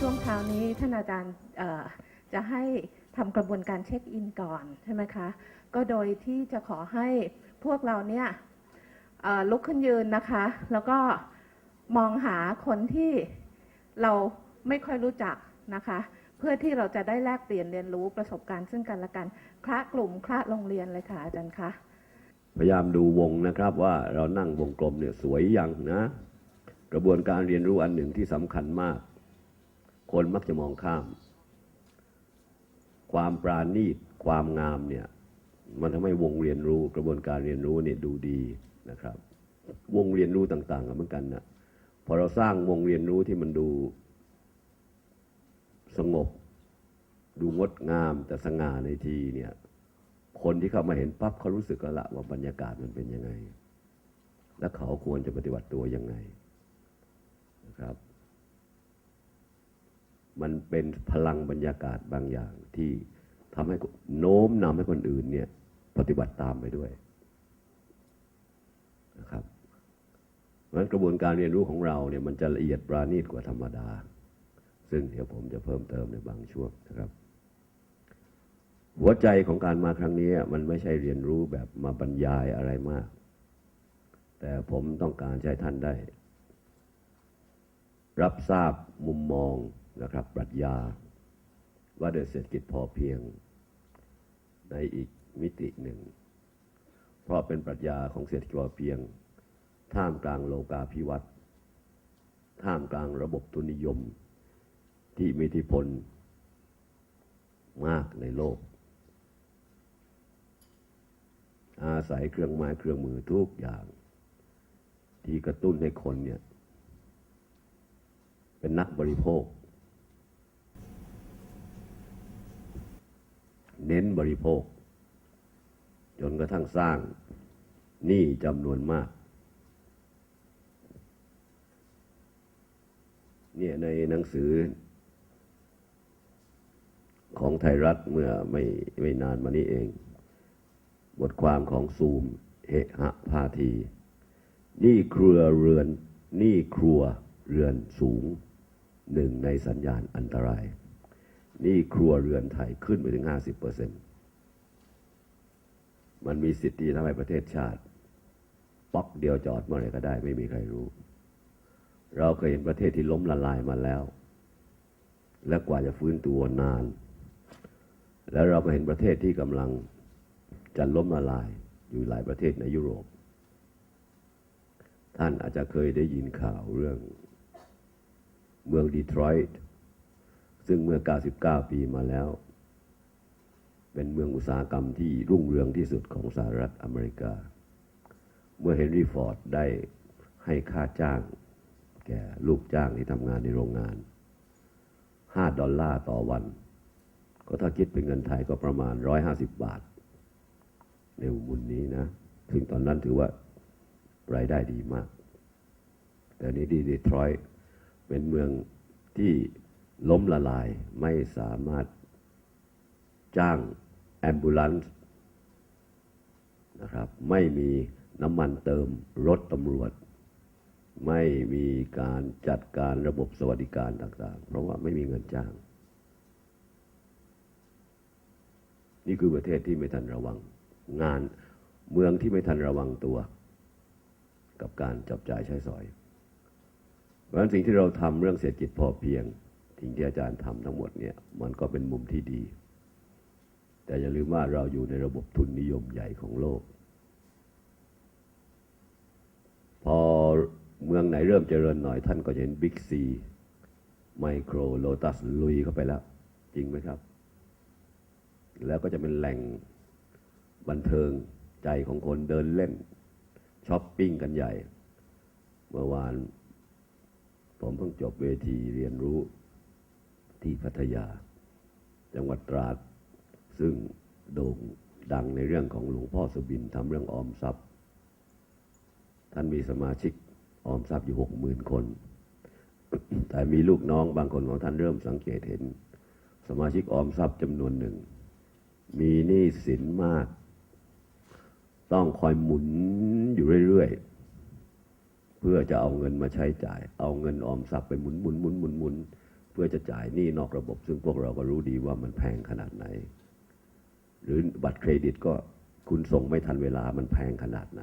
ช่วงเช้านี้ท่านอาจารย์จะให้ทำกระบวนการเช็คอินก่อนใช่ไหมคะ ก็โดยที่จะขอให้พวกเราเนี่ยลุกขึ้นยืนนะคะ แล้วก็มองหาคนที่เราไม่ค่อยรู้จักนะคะ เพื่อที่เราจะได้แลกเปลี่ยนเรียนรู้ประสบการณ์ซึ่งกันและกันคละกลุ่มคละโรงเรียนเลยค่ะอาจารย์คะพยายามดูวงนะครับว่าเรานั่งวงกลมเนี่ยสวยยังนะ กระบวนการเรียนรู้อันหนึ่งที่สำคัญมาก คนมักจะมองข้าม ความปราณีตความงามเนี่ย มันทำให้วงเรียนรู้กระบวนการเรียนรู้เนี่ยดูดีนะครับ วงเรียนรู้ต่างๆกันเหมือนกันนะพอเราสร้างวงเรียนรู้ที่มันดูสงบ ดูงดงามแต่สง่าในทีเนี่ย คนที่เข้ามาเห็นปั๊บเขารู้สึกแล้วละว่าบรรยากาศมันเป็นยังไง และเขาควรจะปฏิบัติตัวยังไงนะครับ มันเป็นพลังบรรยากาศบางอย่างที่ทำให้โน้มนำให้คนอื่นเนี่ยปฏิบัติตามไปด้วยนะครับเพราะฉะนั้นกระบวนการเรียนรู้ของเราเนี่ยมันจะละเอียดปราณีตกว่าธรรมดา ซึ่งเดี๋ยวผมจะเพิ่มเติมในบางช่วงนะครับ หัวใจของการมาครั้งนี้มันไม่ใช่เรียนรู้แบบมาบรรยายอะไรมาก แต่ผมต้องการใช้ท่านได้ รับทราบมุมมอง นะครับปรัชญาว่าโดยเศรษฐกิจพอเพียงในอีกมิติหนึ่ง เพราะเป็นปรัชญาของเศรษฐกิจพอเพียง ท่ามกลางโลกาภิวัตน์ท่ามกลางระบบทุนนิยมที่มีอิทธิพลมากในโลก อาศัยเครื่องไม้เครื่องมือทุกอย่าง ที่กระตุ้นให้คนเนี่ย เป็นนักบริโภค เน้นบริโภค จนกระทั่งสร้างหนี้จำนวนมากเนี่ยในหนังสือ ของไทยรัฐเมื่อไม่ไม่นานมานี้เอง บทความของซูมเหหะพาทีหนี่ครัวเรือนหนี่ครัวเรือนสูงหนึ่งในสัญญาณอันตราย นี่ครัวเรือนไทยขึ้นไปถึง 50เปอร์เซ็นต์มันมีสิทธิ์ที่ทำให้ประเทศชาติ ป๊อกเดียวจอดเมื่อไหร่ก็ได้ ไม่มีใครรู้ เราเคยเห็นประเทศที่ล้มละลายมาแล้ว และกว่าจะฟื้นตัวนาน แล้วเราก็เห็นประเทศที่กำลังจะล้มละลายอยู่หลายประเทศในยุโรป ท่านอาจจะเคยได้ยินข่าวเรื่อง เมืองดีทรอยต์ ซึ่งเมื่อ 99 ปีมาแล้ว เป็นเมืองอุตสาหกรรมที่รุ่งเรืองที่สุดของสหรัฐอเมริกา เมื่อเฮนรี่ฟอร์ดได้ให้ค่าจ้าง แก่ลูกจ้างที่ทำงานในโรงงาน 5 ดอลลาร์ต่อวัน ก็ถ้าคิดเป็นเงินไทยก็ประมาณ 150 บาท ในมุมนี้นะ ซึ่งตอนนั้นถือว่ารายได้ดีมาก แต่นี้ดีดีทรอยเป็นเมืองที่ ล้มละลายไม่สามารถจ้างแอมบูลันส์นะครับไม่มีน้ำมันเติมรถตำรวจ ไม่มีการจัดการระบบสวัสดิการต่าง ๆ เพราะว่าไม่มีเงินจ้าง นี่คือประเทศที่ไม่ทันระวังงานเมืองที่ไม่ทันระวังตัว กับการจับจ่ายใช้สอย เพราะฉะนั้นสิ่งที่เราทำเรื่องเศรษฐกิจพอเพียง สิ่งที่อาจารย์ทำทั้งหมดเนี่ยมันก็เป็นมุมที่ดี แต่อย่าลืมว่าเราอยู่ในระบบทุนนิยมใหญ่ของโลก พอเมืองไหนเริ่มเจริญหน่อยท่านก็จะเห็นบิ๊กซีไมโครโลตัสลุยเข้าไปแล้ว จริงไหมครับ แล้วก็จะเป็นแหล่งบันเทิงใจของคนเดินเล่นช้อปปิ้งกันใหญ่ เมื่อวานผมเพิ่งจบเวทีเรียนรู้ ที่พัทยา จังหวัดตราด ซึ่งโด่งดังในเรื่องของหลวงพ่อสุบินทำเรื่องออมทรัพย์ ท่านมีสมาชิกออมทรัพย์อยู่หกหมื่นคน แต่มีลูกน้องบางคนของท่านเริ่มสังเกตเห็น สมาชิกออมทรัพย์จำนวนหนึ่ง มีหนี้สินมาก ต้องคอยหมุนอยู่เรื่อยๆ เพื่อจะเอาเงินมาใช้จ่าย เอาเงินออมทรัพย์ไปหมุนหมุนหมุนหมุนหมุน เพื่อจะจ่ายหนี้นอกระบบ ซึ่งพวกเราก็รู้ดีว่ามันแพงขนาดไหน หรือบัตรเครดิตก็คุณส่งไม่ทันเวลามันแพงขนาดไหน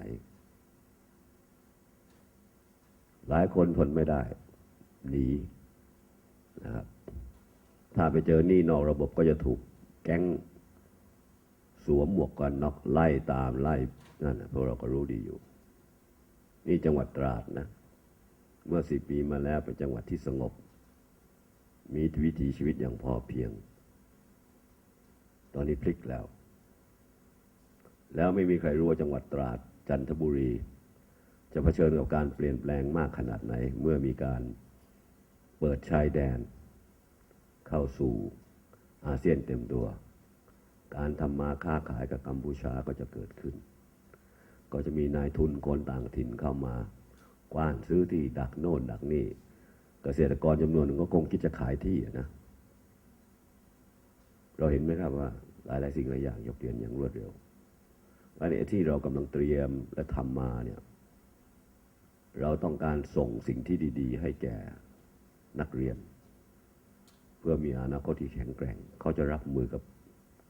หลายคนทนไม่ได้หนีนะครับถ้าไปเจอหนี้นอกระบบก็จะถูกแก๊งสวมหมวกกันน็อกไล่ตามไล่นั่นนะพวกเราก็รู้ดีอยู่ นี่จังหวัดตราดนะ เมื่อสี่ปีมาแล้วเป็นจังหวัดที่สงบ มีวิถีชีวิตอย่างพอเพียง ตอนนี้พลิกแล้ว แล้วไม่มีใครรู้ว่าจังหวัดตราดจันทบุรีจะเผชิญกับการเปลี่ยนแปลงมากขนาดไหน เมื่อมีการเปิดชายแดน เข้าสู่อาเซียนเต็มตัว การทำมาค้าขายกับกัมพูชาก็จะเกิดขึ้น ก็จะมีนายทุนคนต่างถิ่นเข้ามากว้านซื้อที่ดักโน่นดักนี่ เกษตรกรจำนวนหนึ่งก็คงคิดจะขายที่นะ เราเห็นไหมครับว่า หลายหลายๆสิ่งหลายอย่างยกเปลี่ยนอย่างรวดเร็วอันนี้ที่เรากำลังเตรียมและทำมาเนี่ย เราต้องการส่งสิ่งที่ดี ๆ ให้แก่นักเรียน เพื่อมีอนาคตที่แข็งแกร่ง เขาจะรับมือกับ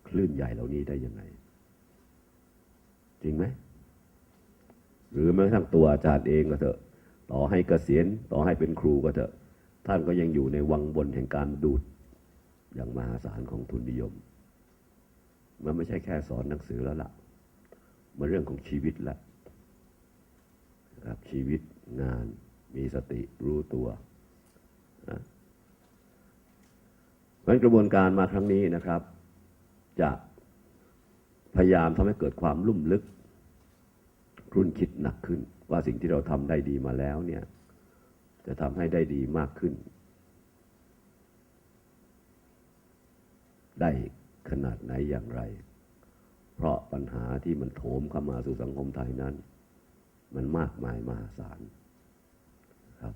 คลื่นใหญ่เหล่านี้ได้ยังไง จริงไหม หรือแม้กระทั่งตัวอาจารย์เองก็เถอะ ต่อให้เกษียณต่อให้เป็นครูก็เถอะ ท่านก็ยังอยู่ในวังบนแห่งการดูด อย่างมหาศาลของทุนนิยม มันไม่ใช่แค่สอนหนังสือแล้วล่ะ มันเรื่องของชีวิตละครับชีวิตงานมีสติรู้ตัวนะเพราะฉะนั้นกระบวนการมาครั้งนี้นะครับ จะพยายามทำให้เกิดความลุ่มลึก รุ่นคิดหนักขึ้น ว่าสิ่งที่เราทำได้ดีมาแล้วเนี่ย จะทำให้ได้ดีมากขึ้น ได้ขนาดไหนอย่างไร เพราะปัญหาที่มันโถมเข้ามาสู่สังคมไทยนั้น มันมากมายมหาศาลครับ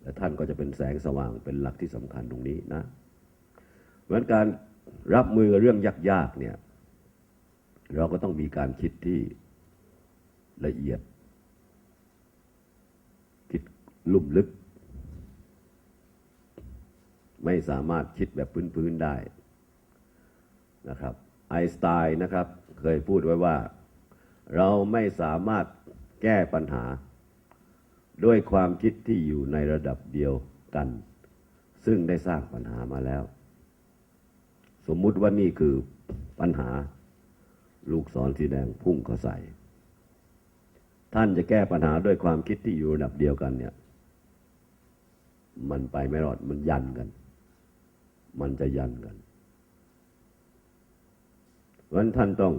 และท่านก็จะเป็นแสงสว่างเป็นหลักที่สำคัญตรงนี้นะเพราะฉะนั้นการรับมือกับเรื่องยากๆเนี่ย เราก็ต้องมีการคิดที่ ละเอียด คิดลุ่มลึก ไม่สามารถคิดแบบพื้นๆได้นะครับ ไอน์สไตน์นะครับ เคยพูดไว้ว่า เราไม่สามารถแก้ปัญหา ด้วยความคิดที่อยู่ในระดับเดียวกัน ซึ่งได้สร้างปัญหามาแล้ว สมมุติว่านี่คือปัญหา ลูกศรสีแดงพุ่งเข้าใส่ ท่านจะแก้ปัญหาด้วยความคิดที่อยู่ระดับเดียวกันเนี่ย มันไปไม่รอดมันยันกัน มันจะยันกันเพราะฉะนั้นท่านต้อง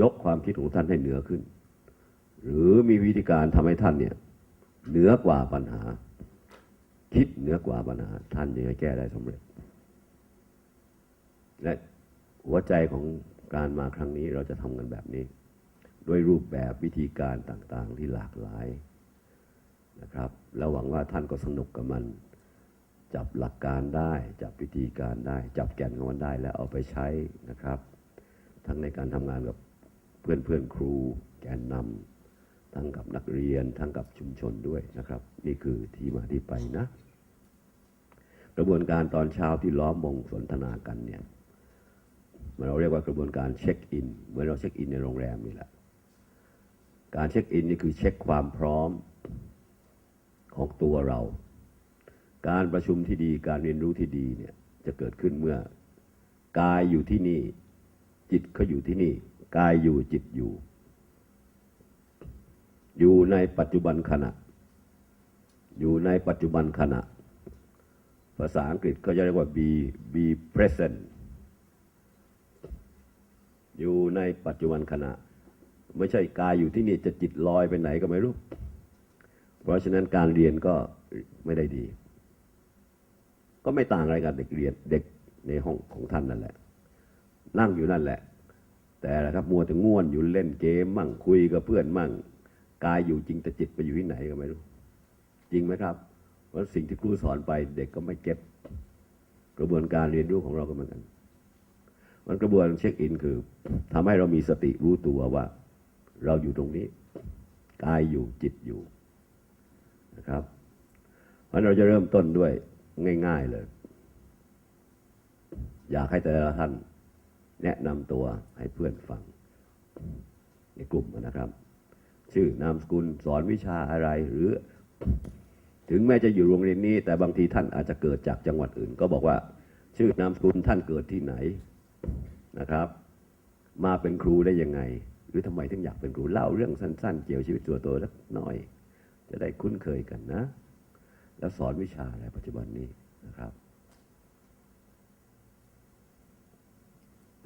ยกความคิดของท่านให้เหนือขึ้น หรือมีวิธีการทำให้ท่านเนี่ย เหนือกว่าปัญหา คิดเหนือกว่าปัญหา ท่านยังไงแก้ได้สำเร็จ และหัวใจของการมาครั้งนี้เราจะทำกันแบบนี้ ด้วยรูปแบบวิธีการต่างๆที่หลากหลายนะครับแล้วหวังว่าท่านก็สนุกกับมัน จับหลักการได้ จับวิธีการได้ จับแก่นของมันได้แล้วเอาไปใช้นะครับ ทั้งในการทำงานกับเพื่อนเพื่อนๆครู แกนนำทั้งกับนักเรียน ทั้งกับชุมชนด้วยนะครับ นี่คือที่มาที่ไปนะ กระบวนการตอนเช้าที่ล้อมวงสนทนากันเนี่ยเราเรียกว่ากระบวนการเช็คอินเหมือนเราเช็คอินในโรงแรมนี่แหละ การเช็คอินนี่คือเช็คความพร้อมของตัวเรา การประชุมที่ดีการเรียนรู้ที่ดีเนี่ยจะเกิดขึ้นเมื่อกายอยู่ที่นี่ จิตเขาอยู่ที่นี่ กายอยู่จิตอยู่ อยู่ในปัจจุบันขณะ อยู่ในปัจจุบันขณะ ภาษาอังกฤษก็จะเรียกว่า be be present อยู่ในปัจจุบันขณะ ไม่ใช่กายอยู่ที่นี่จะจิตลอยไปไหนก็ไม่รู้ เพราะฉะนั้นการเรียนก็ไม่ได้ดี ก็ไม่ต่างอะไรกับเด็กเรียนเด็กในห้องของท่านนั่นแหละ นั่งอยู่นั่นแหละ แต่ละครับมัวแต่ง่วนอยู่เล่นเกมมั่งคุยกับเพื่อนมั่ง กายอยู่จริงแต่จิตไปอยู่ที่ไหนก็ไม่รู้ จริงไหมครับเพราะสิ่งที่ครูสอนไปเด็กก็ไม่เก็ตกระบวนการเรียนรู้ของเราก็เหมือนกัน มันกระบวนเช็คอินคือทำให้เรามีสติรู้ตัวว่า เราอยู่ตรงนี้ กายอยู่จิตอยู่นะครับเพราะเราจะเริ่มต้นด้วยง่าย ๆเลย อยากให้แต่ละท่าน แนะนำตัวให้เพื่อนฟัง ในกลุ่มนะครับ ชื่อนามสกุลสอนวิชาอะไรหรือ ถึงแม้จะอยู่โรงเรียนนี้ แต่บางทีท่านอาจจะเกิดจากจังหวัดอื่น ก็บอกว่า ชื่อนามสกุลท่านเกิดที่ไหนนะครับ มาเป็นครูได้ยังไง หรือทำไมถึงอยากเป็นครูเล่าเรื่องสั้น ๆ เกี่ยวชีวิตตัวตัวสักหน่อย จะได้คุ้นเคยกันนะ แล้วสอนวิชาอะไรปัจจุบันนี้นะครับ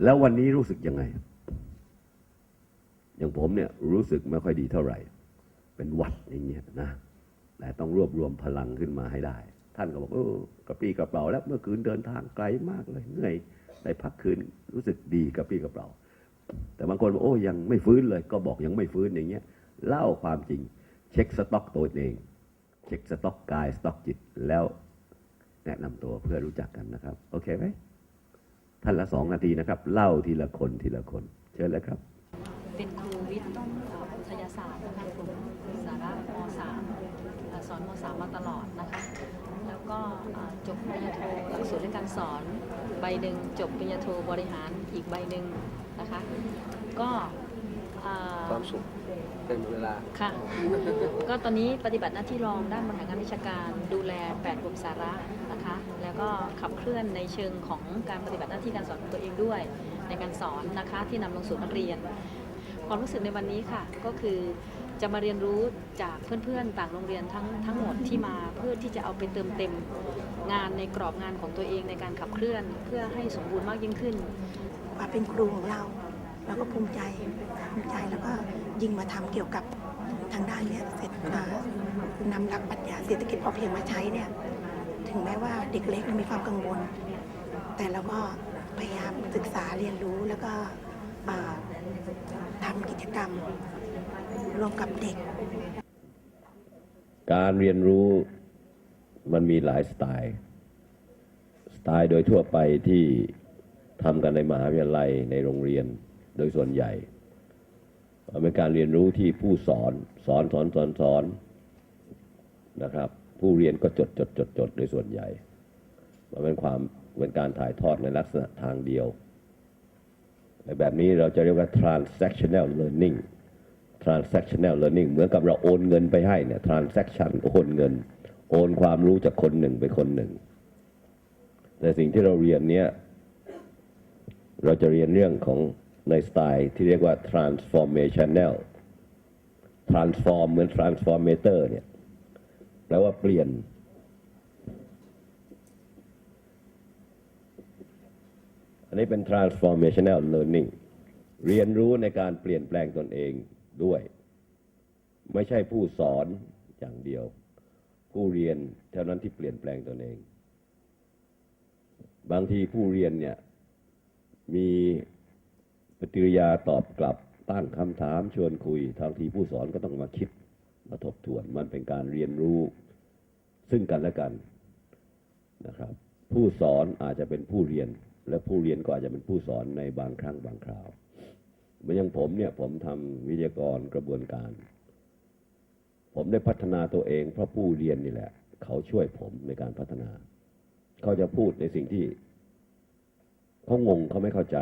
แล้ววันนี้รู้สึกยังไง อย่างผมเนี่ยรู้สึกไม่ค่อยดีเท่าไหร่ เป็นหวัดอย่างเงี้ยนะแต่ต้องรวบรวมพลังขึ้นมาให้ได้ ท่านก็บอกเออกระปรี้กระเป๋าแล้วเมื่อคืนเดินทางไกลมากเลยเหนื่อยได้พักคืนรู้สึกดีกระปรี้กระเป๋า แต่บางคนบอกโอ้ยังไม่ฟื้นเลย ก็บอกยังไม่ฟื้นอย่างเงี้ยเล่าความจริง เช็คสต็อกตัวเอง เช็คสต็อกกายสต็อกจิตแล้วแนะนำตัวเพื่อรู้จักกันนะครับ โอเคไหมท่านละสองนาทีนะครับ เล่าทีละคนทีละคน เชิญเลยครับ เป็นครูวิทย์ต้อ่อวิทยาศาสตร์นะคะกลุ่มสาระม .3 เอ่อสอนม .3 มาตลอดนะคะ แล้วก็จบปริญญาโทหลักสูตรเรื่องการสอน ใบหนึ่งจบปริญญาโทบริหารอีกใบหนึ่ง นะคะ ก็เอ่อความสุขเป็นเวลา ค่ะ ก็ตอนนี้ปฏิบัติหน้าที่รองด้านบริหารงานวิชาการดูแล8กลุ่มสาระนะคะ แล้วก็ขับเคลื่อนในเชิงของการปฏิบัติหน้าที่การสอนของตัวเองด้วย ในการสอนนะคะที่นำลงสู่นักเรียน ความรู้สึกในวันนี้ค่ะ ก็คือจะมาเรียนรู้จากเพื่อนๆ ต่างโรงเรียนทั้งทั้งหมดที่มาเพื่อที่จะเอาไปเติมเต็มงานในกรอบงานของตัวเองในการขับเคลื่อน เพื่อให้สมบูรณ์มากยิ่งขึ้น ว่าเป็นครูของเรา เราก็ภูมิใจภูมิใจแล้วก็ยิ่งมาทำเกี่ยวกับทางด้านเนี้ยเสร็จนำหลักปรัชญาเศรษฐกิจพอเพียงมาใช้เนี่ยถึงแม้ว่าเด็กเล็กมีความกังวล แต่เราก็พยายามศึกษาเรียนรู้แล้วก็อ่าทำกิจกรรมร่วมกับเด็ก การเรียนรู้มันมีหลายสไตล์ สไตล์โดยทั่วไปที่ ทำกันในมหาวิทยาลัยในโรงเรียนโดยส่วนใหญ่เป็นการเรียนรู้ที่ผู้สอนสอนสอนสอนสอนนะครับ ผู้เรียนก็จดจดจดจดโดยส่วนใหญ่มันเป็นความเป็นการถ่ายทอดในลักษณะทางเดียวแบบนี้เราจะเรียกว่า transactional learning transactional learning เหมือนกับเราโอนเงินไปให้เนี่ย transaction โอนเงิน โอนความรู้จากคนหนึ่งไปคนหนึ่ง แต่สิ่งที่เราเรียนเนี้ย เราจะเรียนเรื่องของในสไตล์ที่เรียกว่า transformational transform เหมือน transformator เนี่ยแปลว่าเปลี่ยน อันนี้เป็น transformational learning เรียนรู้ในการเปลี่ยนแปลงตนเองด้วย ไม่ใช่ผู้สอนอย่างเดียว ผู้เรียนเท่านั้นที่เปลี่ยนแปลงตนเอง บางทีผู้เรียนเนี่ย มีปฏิริยาตอบกลับตั้งคำถามชวนคุย ทางทีผู้สอนก็ต้องมาคิดมาทบทวน มันเป็นการเรียนรู้ซึ่งกันและกันนะครับ ผู้สอนอาจจะเป็นผู้เรียน และผู้เรียนก็อาจจะเป็นผู้สอนในบางครั้งบางคราวเหมือนอย่างผมเนี่ยผมทำวิทยากรกระบวนการ ผมได้พัฒนาตัวเองเพราะผู้เรียนนี่แหละ เขาช่วยผมในการพัฒนา เขาจะพูดในสิ่งที่ เขางงเขาไม่เข้าใจ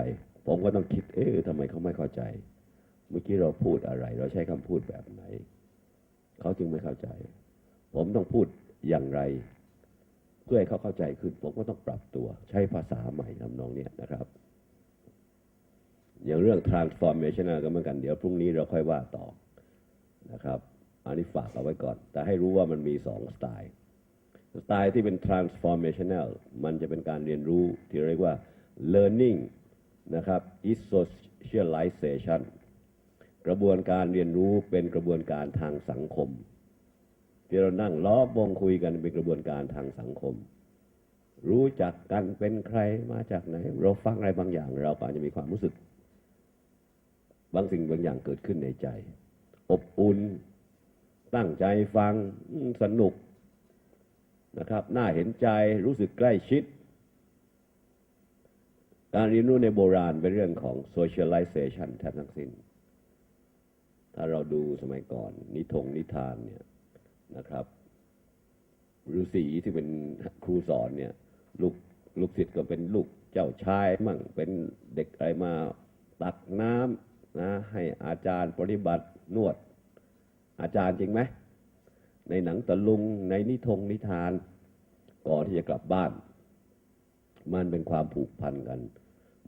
ผมก็ต้องคิด เอ๊ะทำไมเขาไม่เข้าใจ เมื่อกี้เราพูดอะไร เราใช้คำพูดแบบไหน เขาจึงไม่เข้าใจ ผมต้องพูดอย่างไร เพื่อให้เขาเข้าใจขึ้น ผมก็ต้องปรับตัว ใช้ภาษาใหม่ทำนองเนี้ยนะครับ อย่างเรื่อง transformation ก็เหมือนกัน เดี๋ยวพรุ่งนี้เราค่อยว่าต่อนะครับ อันนี้ฝากเอาไว้ก่อน แต่ให้รู้ว่ามันมีสองสไตล์ สไตล์ที่เป็น transformational มันจะเป็นการเรียนรู้ที่เรียกว่า learning นะครับ is socialization กระบวนการเรียนรู้เป็นกระบวนการทางสังคม ที่เรานั่งล้อมวงคุยกันเป็นกระบวนการทางสังคม รู้จักกันเป็นใครมาจากไหน เราฟังอะไรบางอย่าง เราก็อาจจะมีความรู้สึก บางสิ่งบางอย่างเกิดขึ้นในใจ อบอุ่นตั้งใจฟังสนุกนะครับ น่าเห็นใจรู้สึกใกล้ชิด การเรียนรู้ในโบราณเป็นเรื่องของ socialization แทบทั้งสิ้น ถ้าเราดูสมัยก่อน นิทงนิทานเนี่ยนะครับฤาษีที่เป็นครูสอนเนี่ยลูกลูกศิษย์ก็เป็นลูกเจ้าชายมั่งเป็นเด็กอะไรมาตักน้ำนะให้อาจารย์ปฏิบัตินวด อาจารย์จริงไหม ในหนังตะลุงในนิทงนิทาน ก่อนที่จะกลับบ้าน มันเป็นความผูกพันกัน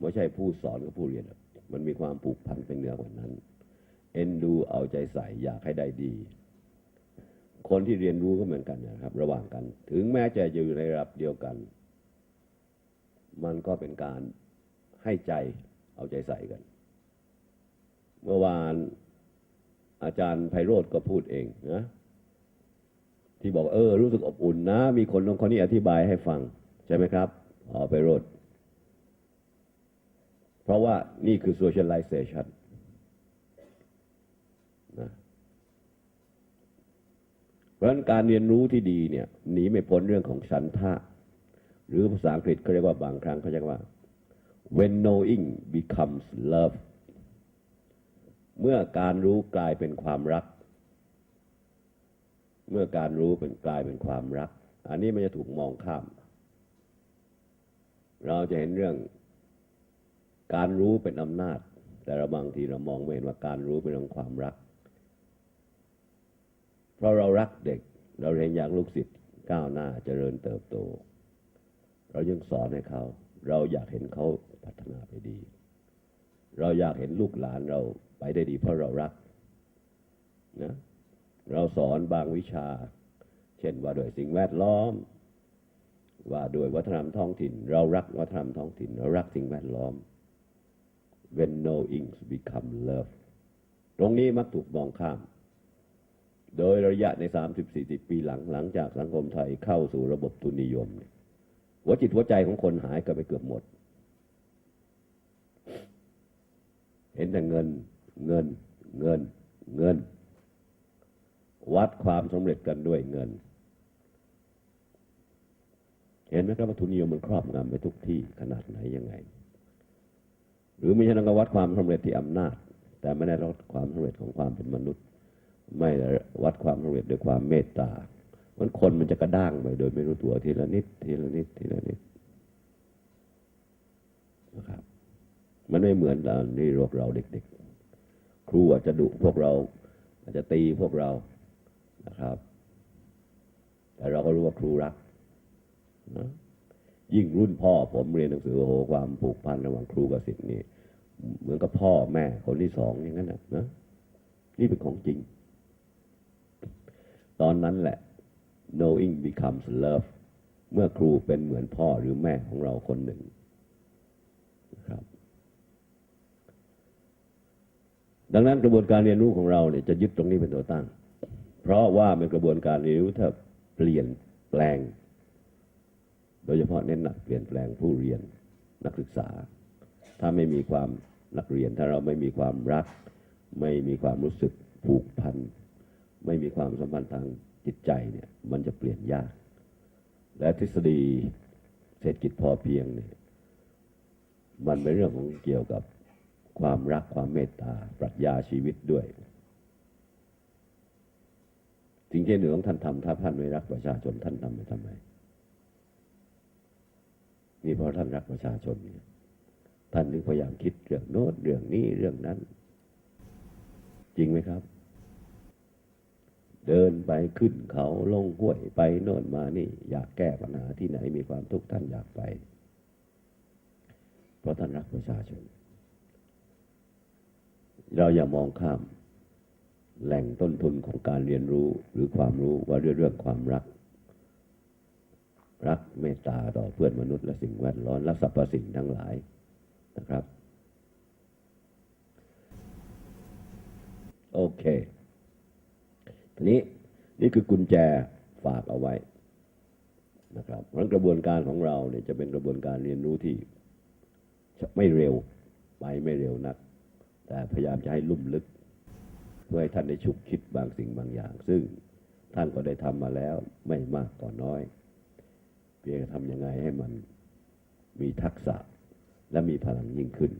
ไม่ใช่ผู้สอนกับผู้เรียน มันมีความผูกพันเป็นเหนือกว่านั้น เอ็นดูเอาใจใส่อยากให้ได้ดี คนที่เรียนรู้ก็เหมือนกันนะครับ ระหว่างกัน ถึงแม้จะอยู่ในระดับเดียวกัน มันก็เป็นการให้ใจเอาใจใส่กัน เมื่อวานอาจารย์ไพโรธก็พูดเองนะที่บอกเออรู้สึกอบอุ่นนะ มีคนตรงคนนี้อธิบายให้ฟัง ใช่ไหมครับอ๋อไพโรธ เพราะว่านี่คือ socialization นะเพราะฉะนั้นการเรียนรู้ที่ดีเนี่ยหนีไม่พ้นเรื่องของฉันทะหรือภาษาอังกฤษเขาเรียกว่าบางครั้งเขาเรียกว่า when knowing becomes love เมื่อการรู้กลายเป็นความรัก เมื่อการรู้เป็นกลายเป็นความรัก อันนี้มันจะถูกมองข้าม เราจะเห็นเรื่อง การรู้เป็นอำนาจ แต่เราบางทีเรามองไม่เห็นว่าการรู้เป็นเรื่องความรัก เพราะเรารักเด็ก เราเรียนอยากลูกศิษย์ก้าวหน้าเจริญเติบโต เรายังสอนให้เขา เราอยากเห็นเขาพัฒนาไปดี เราอยากเห็นลูกหลานเราไปได้ดี เพราะเรารักนะเราสอนบางวิชา เช่นว่าด้วยสิ่งแวดล้อม ว่าด้วยวัฒนธรรมท้องถิ่น เรารักวัฒนธรรมท้องถิ่น เรารักสิ่งแวดล้อม when knowing become love ตรงนี้มักถูกมองข้าม โดยระยะใน 30-40 ปีหลังหลังจากสังคมไทยเข้าสู่ระบบทุนนิยมเนี่ยหัวจิตหัวใจของคนหายกันไปเกือบหมด เห็นแต่เงินเงินเงินเงิน วัดความสำเร็จกันด้วยเงิน เห็นไหมครับว่าทุนนิยมมันครอบงำไปทุกที่ขนาดไหนยังไง หรือไม่ใช่นักวัดความสำเร็จที่อำนาจ แต่ไม่ได้วัดความสำเร็จของความเป็นมนุษย์ ไม่ได้วัดความสำเร็จด้วยความเมตตามันคนมันจะกระด้างไปโดยไม่รู้ตัวทีละนิด ทีละนิดทีละนิดนะครับ มันไม่เหมือนตอนที่พวกเราเด็ก ๆ ครูอาจจะดุพวกเรา อาจจะตีพวกเรานะครับ แต่เราก็รู้ว่าครูรักนะ ยิ่งรุ่นพ่อผมเรียนหนังสือโอ้โหความผูกพันระหว่างครูกับศิษย์นี่เหมือนกับพ่อแม่คนที่สองอย่างนั้นนะนะนี่เป็นของจริง ตอนนั้นแหละ knowing becomes love เมื่อครูเป็นเหมือนพ่อหรือแม่ของเราคนหนึ่งนะครับ ดังนั้นกระบวนการเรียนรู้ของเราเนี่ยจะยึดตรงนี้เป็นตัวตั้ง เพราะว่าเป็นกระบวนการเรียนรู้ถ้าเปลี่ยนแปลง โดยเฉพาะเน้นหนักเปลี่ยนแปลงผู้เรียนนักศึกษา ถ้าไม่มีความนักเรียนถ้าเราไม่มีความรัก ไม่มีความรู้สึกผูกพัน ไม่มีความสัมพันธ์ทางจิตใจเนี่ยมันจะเปลี่ยนยาก และทฤษฎีเศรษฐกิจพอเพียงเนี่ยมันเป็นเรื่องของเกี่ยวกับความรักความเมตตาปรัชญาชีวิตด้วยสิ่งที่หนึ่งของท่านทำถ้าท่านไม่รักประชาชนท่านทำไปทำไม นี่เพราะท่านรักประชาชนท่านนึกพยายามคิดเรื่องโน้นเรื่องนี้เรื่องนั้น จริงไหมครับ เดินไปขึ้นเขาลงห้วยไปโน่นมานี่ อยากแก้ปัญหาที่ไหนมีความทุกข์ท่านอยากไป เพราะท่านรักประชาชน เราอย่ามองข้าม แหล่งต้นทุนของการเรียนรู้หรือความรู้ว่าเรื่องความรัก รักเมตตาต่อเพื่อนมนุษย์และสิ่งแวดล้อมและสรรพสิ่งทั้งหลายนะครับ โอเคทีนี้นี่คือกุญแจฝากเอาไว้นะครับเพราะกระบวนการของเราเนี่ยจะเป็นกระบวนการเรียนรู้ที่ไม่เร็วไปไม่เร็วนัก แต่พยายามจะให้ลุ่มลึก เพื่อให้ท่านได้ฉุกคิดบางสิ่งบางอย่าง ซึ่งท่านก็ได้ทำมาแล้วไม่มากก็น้อย เพียงทำยังไงให้มันมีทักษะและมีพลังยิ่งขึ้น